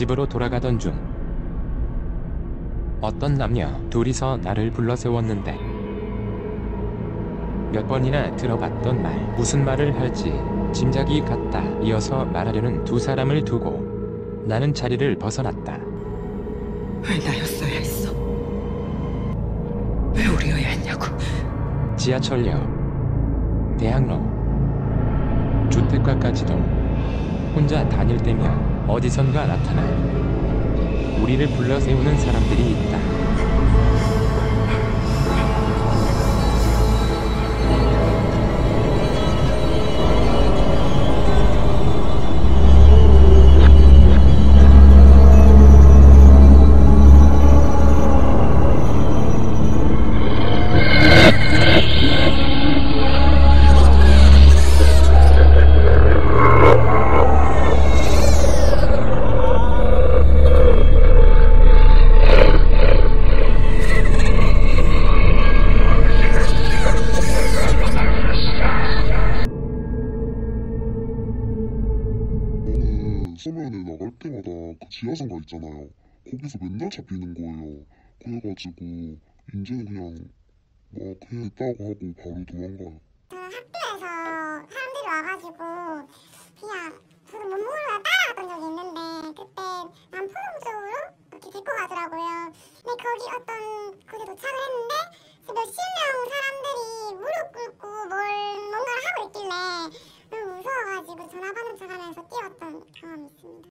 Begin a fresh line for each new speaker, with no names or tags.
집으로 돌아가던 중 어떤 남녀 둘이서 나를 불러 세웠는데 몇 번이나 들어봤던 말 무슨 말을 할지 짐작이 갔다 이어서 말하려는 두 사람을 두고 나는 자리를 벗어났다
왜 나였어야 했어? 왜 우리여야 했냐고.
지하철역 대학로 주택가까지도 혼자 다닐 때면 어디선가 나타나 우리를 불러 세우는 사람들이 있다.
서면에 나갈 때마다 그 지하상가 있잖아요. 거기서 맨날 잡히는 거예요. 그래가지고 이제는 그냥 뭐 그냥 있다고 하고 바로 도망가요.
저는 학교에서 사람들이 와가지고 그냥 저도 못 모르고 따라갔던 적이 있는데 그때 남포동 쪽으로 이렇게 데리고 가더라고요. 근데 거기 어떤 곳에 도착을 했는데 몇십 명 사람들이 무릎 꿇고 뭘 뭔가를 하고 있길래 집으로 전화 받는 척하면서 뛰었던 경험이 있습니다.